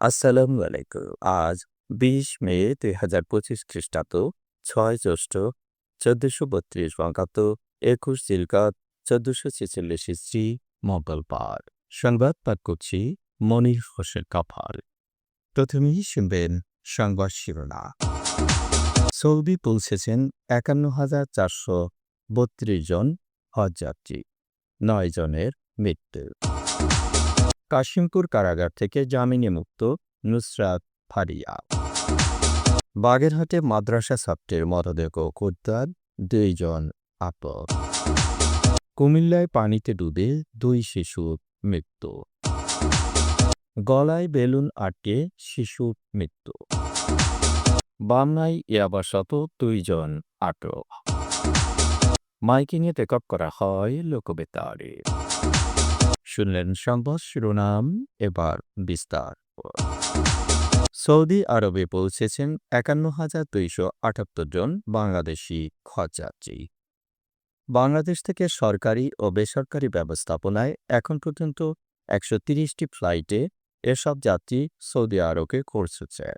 আসসালামু আলাইকুম। আজ বিশ মে দুই হাজার পঁচিশ খ্রিস্টাব্দ, ছয় জ্যৈষ্ঠ, চোদ্দশো বত্রিশ বঙ্গাব্দ, একুশ জিলকাত, চোদ্দশো ছেচল্লিশ ইস্ত্রি মঙ্গলবার। সংবাদ পাঠ করছি মনির হোসেন কাফার প্রথমেই শুনবেন সংবাদ শিরোনা সৌদি পৌঁছেছেন একান্ন হাজার চারশো বত্রিশ জন হজযাত্রী, নয় জনের মৃত্যু। কাশিমপুর কারাগার থেকে জামিনে মুক্ত নুসরাত ফারিয়া। বাগেরহাটে মাদ্রাসা ছাত্রের মরদেহ উদ্ধার, দুইজন আটক কুমিল্লায় পানিতে ডুবে দুই শিশুর মৃত্যু। গলায় বেলুন আটকে শিশুর মৃত্যু। বামনায় ইয়াবাসত দুইজন আটক। মাইকিংয়ে টেকআপ করা হয় লোকবেতারে। শুনলেন সংবাদ শিরোনাম, এবার বিস্তার। সৌদি আরবে পৌঁছেছেন একান্ন হাজার দুইশো আটাত্তর জন বাংলাদেশি হজযাত্রী বাংলাদেশ থেকে সরকারি ও বেসরকারি ব্যবস্থাপনায় এখন পর্যন্ত একশো তিরিশটি ফ্লাইটে এসব যাত্রী সৌদি আরবে পৌঁছেছে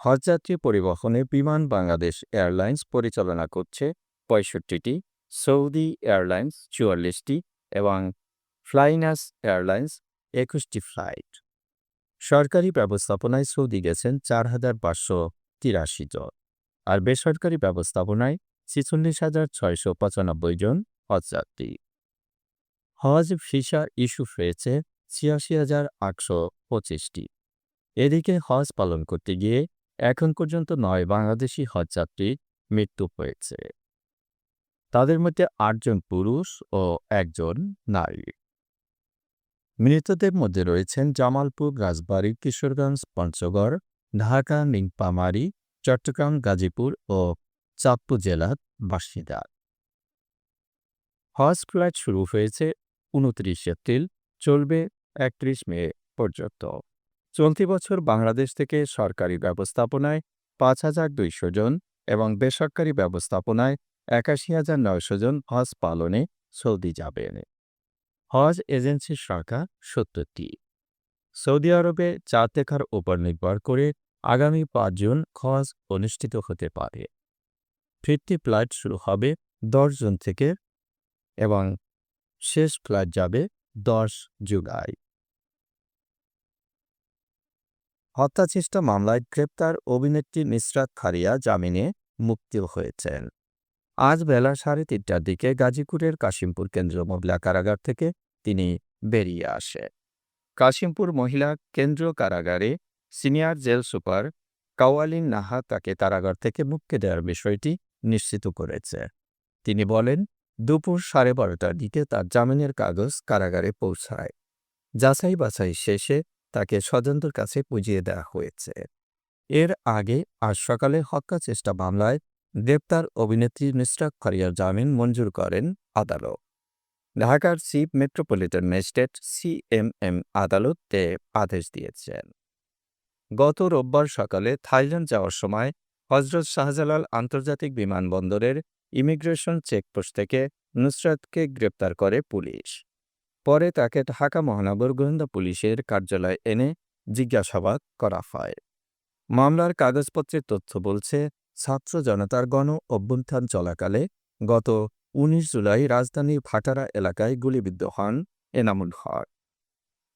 হজযাত্রী পরিবহনে বিমান বাংলাদেশ এয়ারলাইন্স পরিচালনা করছে পঁয়ষট্টিটি, সৌদি এয়ারলাইন্স চুয়াল্লিশটি এবং ফ্লাইনাস এয়ারলাইন্স একুশটি ফ্লাইট। সরকারি ব্যবস্থাপনায় সৌদি গেছেন চার হাজার পাঁচশো তিরাশি জন আর বেসরকারি ব্যবস্থাপনায় ছেচল্লিশ হাজার ছয়শো পঁচানব্বই জন হজযাত্রী। হজ ভিসা ইস্যু হয়েছে ছিয়াশি হাজার আটশো পঁচিশটি। এদিকে হজ পালন করতে গিয়ে এখন পর্যন্ত নয় বাংলাদেশি হজযাত্রীর মৃত্যু হয়েছে। তাদের মধ্যে আটজন পুরুষ ও একজন নারী। মৃতদের মধ্যে রয়েছেন জামালপুর, রাজবাড়ী, কিশোরগঞ্জ, পঞ্চগড়, ঢাকা নিংপামারি চট্টগ্রাম, গাজীপুর ও চাঁদপুর জেলার বাসিন্দা। হজ ফ্লাইট শুরু হয়েছে উনত্রিশ এপ্রিল, চলবে একত্রিশ মে পর্যন্ত। চলতি বছর বাংলাদেশ থেকে সরকারি ব্যবস্থাপনায় পাঁচ হাজার দুইশো জন এবং বেসরকারি ব্যবস্থাপনায় একাশি হাজার নয়শো জন হজ পালনে সৌদি যাবেন। হজ এজেন্সির সংখ্যা সত্তরটি। সৌদি আরবে চাঁদ দেখার উপর নির্ভর করে আগামী পাঁচ জুন হজ অনুষ্ঠিত হতে পারে। ফিরতি ফ্লাইট শুরু হবে দশ জুন থেকে এবং শেষ ফ্লাইট যাবে দশ জুলাই। হত্যাচেষ্টা মামলায় গ্রেপ্তার অভিনেত্রী নিসরাত খারিয়া জামিনে মুক্তি হয়েছেন। আজ বেলা সাড়ে তিনটার দিকে গাজীপুরের কাশিমপুর কেন্দ্রীয় মহিলা কারাগার থেকে তিনি বেরিয়ে আসে। কাশিমপুর মহিলা কেন্দ্রীয় কারাগারে senior jail super Kawalin Naha তাকে কারাগার থেকে মুক্তি দেওয়ার বিষয়টি নিশ্চিত করেছে। তিনি বলেন, দুপুর সাড়ে বারোটার দিকে তার জামিনের কাগজ কারাগারে পৌঁছায়। যাচাই বাছাই শেষে তাকে স্বজনদের কাছে পুজিয়ে দেওয়া হয়েছে। এর আগে আজ সকালে হত্যা চেষ্টা মামলায় গ্রেপ্তার অভিনেত্রী নুসরাত ফারিয়ার জামিন মঞ্জুর করেন আদালত। ঢাকার চিফ মেট্রোপলিটন ম্যাজিস্ট্রেট সিএমএম আদালতে আদেশ দিয়েছেন। গত রোববার সকালে থাইল্যান্ড যাওয়ার সময় হজরত শাহজালাল আন্তর্জাতিক বিমানবন্দরের ইমিগ্রেশন চেকপোস্ট থেকে নুসরাতকে গ্রেপ্তার করে পুলিশ। পরে তাকে ঢাকা মহানগর গোয়েন্দা পুলিশের কার্যালয়ে এনে জিজ্ঞাসাবাদ করা হয়। মামলার কাগজপত্রের তথ্য বলছে, ছাত্র জনতার গণ অভ্যুত্থান চলাকালে গত উনিশ জুলাই রাজধানীর ভাটারা এলাকায় গুলিবিদ্ধ হন এনামুল হক।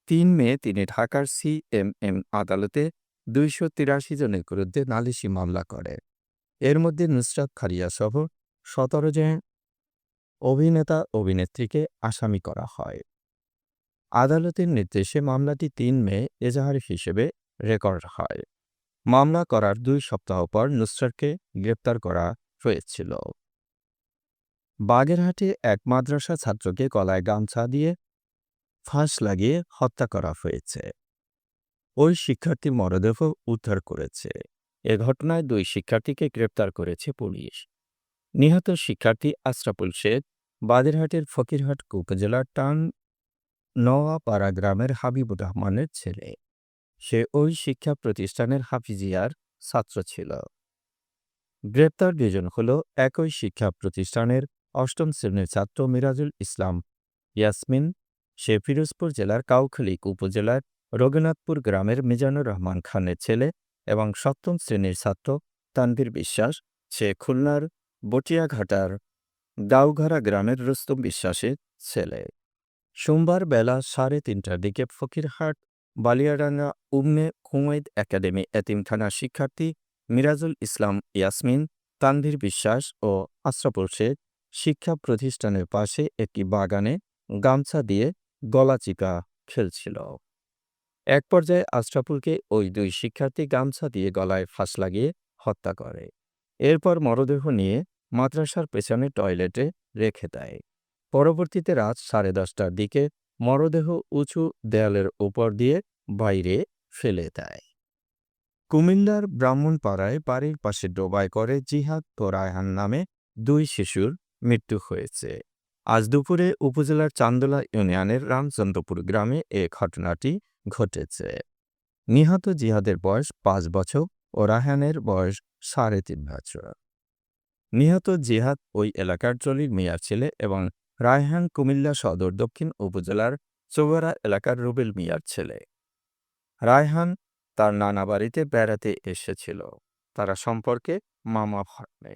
তিন মে তিনি ঢাকার সিএমএম আদালতে দুইশো তিরাশি জনের বিরুদ্ধে নালিশি মামলা করে। এর মধ্যে নুসরাত খারিয়া সহ সতেরো জন অভিনেতা অভিনেত্রীকে আসামি করা হয়। আদালতের নির্দেশে মামলাটি তিন মে এজাহার হিসেবে রেকর্ড হয়। মামলা করার দুই সপ্তাহ পর নুসরাতকে গ্রেপ্তার করা হয়েছিল। বাগেরহাটে এক মাদ্রাসা ছাত্রকে গলায় গামছা দিয়ে ফাঁস লাগিয়ে হত্যা করা হয়েছে। ওই শিক্ষার্থী মরদেহ উদ্ধার করেছে। এ ঘটনায় দুই শিক্ষার্থীকে গ্রেপ্তার করেছে পুলিশ। নিহত শিক্ষার্থী আশরাফুল শেখ, বাগেরহাটের ফকিরহাট উপজেলার টান নওয়াপাড়া গ্রামের হাবিবুর রহমানের ছেলে। সে ওই শিক্ষা প্রতিষ্ঠানের হাফিজিয়ার ছাত্র ছিল। গ্রেপ্তার দুজন হল একই শিক্ষা প্রতিষ্ঠানের অষ্টম শ্রেণির ছাত্র মিরাজুল ইসলাম, ইয়াসমিন সে ফিরোজপুর জেলার কাউখালী উপজেলার রঘুনাথপুর গ্রামের মিজানুর রহমান খানের ছেলে এবং সপ্তম শ্রেণির ছাত্র তানভীর বিশ্বাস, সে খুলনার বটিয়াঘাটার দাউঘাড়া গ্রামের রুস্তম বিশ্বাসের ছেলে। সোমবার বেলা সাড়ে তিনটার দিকে ফকিরহাট, বালিয়াডাঙ্গা উম্মে কুমৈদ একাডেমি এতিমখানা শিক্ষার্থী মিরাজুল ইসলাম, ইয়াসমিন, তানভীর বিশ্বাস ও আশরাফুল শেখ শিক্ষা প্রতিষ্ঠানের পাশে একটি বাগানে গামছা দিয়ে গলাচিপা খেলছিল। এক পর্যায়ে আশরাফুলকে ওই দুই শিক্ষার্থী গামছা দিয়ে গলায় ফাঁস লাগিয়ে হত্যা করে। এরপর মরদেহ নিয়ে মাদ্রাসার পেছনে টয়লেটে রেখে দেয়। পরবর্তীতে রাত সাড়ে দশটার দিকে মরদেহ উঁচু দেয়ালের উপর দিয়ে বাইরে ফেলে দেয়। কুমিল্লার ব্রাহ্মণপাড়ায় বাড়ির পাশে ডোবায় করে জিহাদ ও রায়হান নামে দুই শিশুর মৃত্যু হয়েছে। আজ দুপুরে উপজেলার চান্দোলা ইউনিয়নের রামচন্দ্রপুর গ্রামে এ ঘটনাটি ঘটেছে। নিহত জিহাদের বয়স পাঁচ বছর ও রায়হানের বয়স সাড়ে তিন বছর। নিহত জিহাদ ওই এলাকার চলির মিয়ার ছেলে এবং রায়হান কুমিল্লা সদর দক্ষিণ উপজেলার চৌয়ারা এলাকার রুবেল মিয়ার ছেলে। রায়হান তার নানা বাড়িতে বেড়াতে এসেছিল। তারা সম্পর্কে মামা ভাগ্নে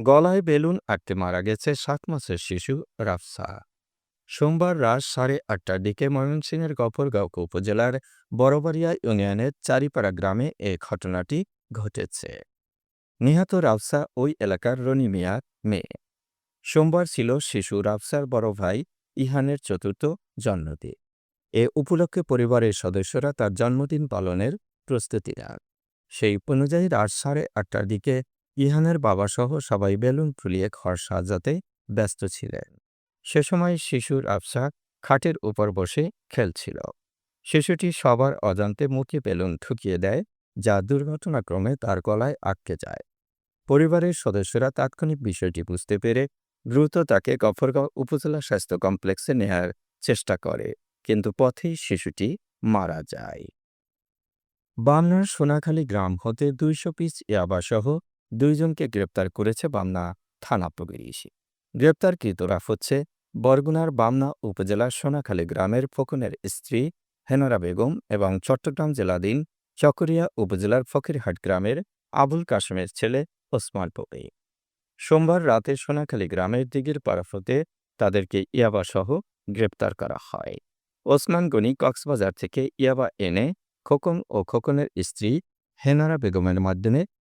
গলায় বেলুন আটকে মারা গেছে সাত মাসের শিশু রাফসা। সোমবার রাত সাড়ে আটটার দিকে ময়মনসিংহের গফরগাঁও উপজেলার বড়বাড়িয়া ইউনিয়নের চারিপাড়া গ্রামে এ ঘটনাটি ঘটেছে। নিহত রাফসা ওই এলাকার রনি মিয়ার মেয়ে। সোমবার ছিল শিশু রাফসার বড় ভাই ইহানের চতুর্থ জন্মদিন। এ উপলক্ষে পরিবারের সদস্যরা তার জন্মদিন পালনের প্রস্তুতি নেন। সেই অনুযায়ী রাত সাড়ে আটটার দিকে ইহানের বাবাসহ সবাই বেলুন ফুলিয়ে ঘর সাজাতে ব্যস্ত ছিলেন। সে সময় শিশুর আফসা খাটের উপর বসে খেলছিল। শিশুটি সবার অজান্তে মুখে বেলুন ঠুকিয়ে দেয়, যা দুর্ঘটনাক্রমে তার গলায় আটকে যায়। পরিবারের সদস্যরা তাৎক্ষণিক বিষয়টি বুঝতে পেরে দ্রুত তাকে গফরগাঁও উপজেলা স্বাস্থ্য কমপ্লেক্সে নেয়ার চেষ্টা করে, কিন্তু পথেই শিশুটি মারা যায়। বামনার সোনাখালী গ্রাম হতে দুইশো পিস ইয়াবাসহ দুইজনকে গ্রেপ্তার করেছে বামনা থানা পুলিশ গ্রেপ্তারকৃতরা হচ্ছে বরগুনার বামনা উপজেলার সোনাখালী গ্রামের ফকুনের স্ত্রী হেনারা বেগম এবং চট্টগ্রাম জেলাধীন চকরিয়া উপজেলার ফকিরহাট গ্রামের আবুল কাশেমের ছেলে ওসমান পপি সোমবার রাতে সোনাখালী গ্রামের দিঘির পারাফতে তাদেরকে ইয়াবাসহ গ্রেপ্তার করা হয়। ওসমান গনি কক্সবাজার থেকে ইয়াবা এনে খোকন ও খোকনের স্ত্রী হেনারা বেগমের মাধ্যমে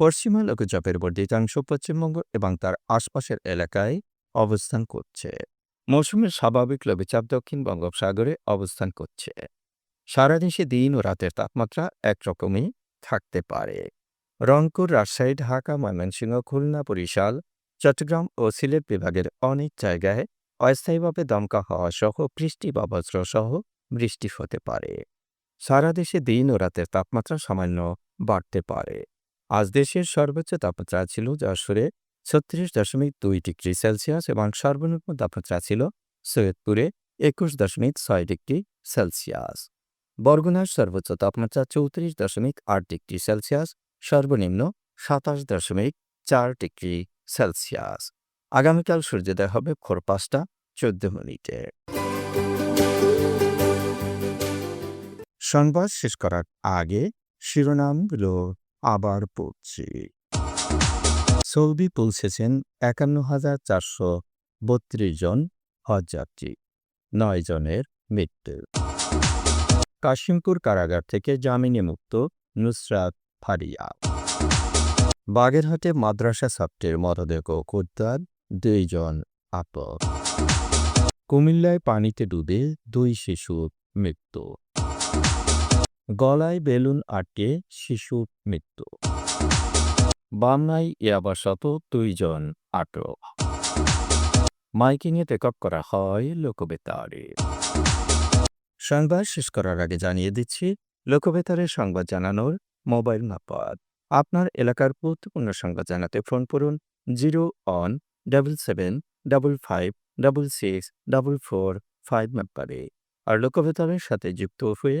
পশ্চিমা লঘুচাপের বর্ধিতাংশ পশ্চিমবঙ্গ এবং তার আশপাশের এলাকায় অবস্থান করছে। মৌসুমের স্বাভাবিক লঘুচাপ দক্ষিণ বঙ্গোপসাগরে অবস্থান করছে। সারা দেশে দিন ও রাতের তাপমাত্রা একরকমই থাকতে পারে। রংপুর, রাজশাহী, ঢাকা, ময়মনসিংহ, খুলনা, বরিশাল, চট্টগ্রাম ও সিলেট বিভাগের অনেক জায়গায় অস্থায়ীভাবে দমকা হওয়া সহ বৃষ্টি বা বজ্র সহ বৃষ্টি হতে পারে। সারা দেশে দিন ও রাতের তাপমাত্রা সামান্য বাড়তে পারে। আজ দেশের সর্বোচ্চ তাপমাত্রা ছিল যশোরে ছত্রিশ দশমিক দুই ডিগ্রি সেলসিয়াস এবং সর্বনিম্ন তাপমাত্রা ছিল সৈয়দপুরে একুশ দশমিক ছয় ডিগ্রি সেলসিয়াস। বরগুনার সর্বোচ্চ তাপমাত্রা চৌত্রিশ দশমিক আট ডিগ্রি সেলসিয়াস, সর্বনিম্ন সাতাশ দশমিক চার ডিগ্রি সেলসিয়াস। আগামীকাল সূর্যোদয় হবে ভোর পাঁচটা চোদ্দ মিনিটে। সংবাদ শেষ করার আগে শিরোনামগুলো আবার পড়ছি। সৌদি পৌঁছেছেন একান্ন হাজার চারশো বত্রিশ জন হজযাত্রী নয় জনের মৃত্যু। কাশিমপুর কারাগার থেকে জামিনে মুক্ত নুসরাত ফারিয়া। বাগেরহাটে মাদ্রাসা ছাত্রের মরদেহ উদ্ধার দুইজন আটক। কুমিল্লায় পানিতে ডুবে দুই শিশুর মৃত্যু। গলায় বেলুন আটকে শিশুর মৃত্যু। বামনায় ইয়াবাসত দুইজন আটক মাইকিংয়ে টেকআপ করা হয় লোকবেতারে। সংবাদ শেষ করার আগে জানিয়ে দিচ্ছি লোকবেতারের সংবাদ জানানোর মোবাইল নাম্বার। আপনার এলাকার গুরুত্বপূর্ণ সংবাদ জানাতে ফোন করুন zero one double seven double five double six double four five নাম্বারে। আর লোকবেতারের সাথে যুক্ত হয়ে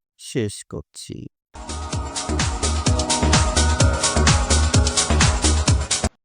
শেষ করছি।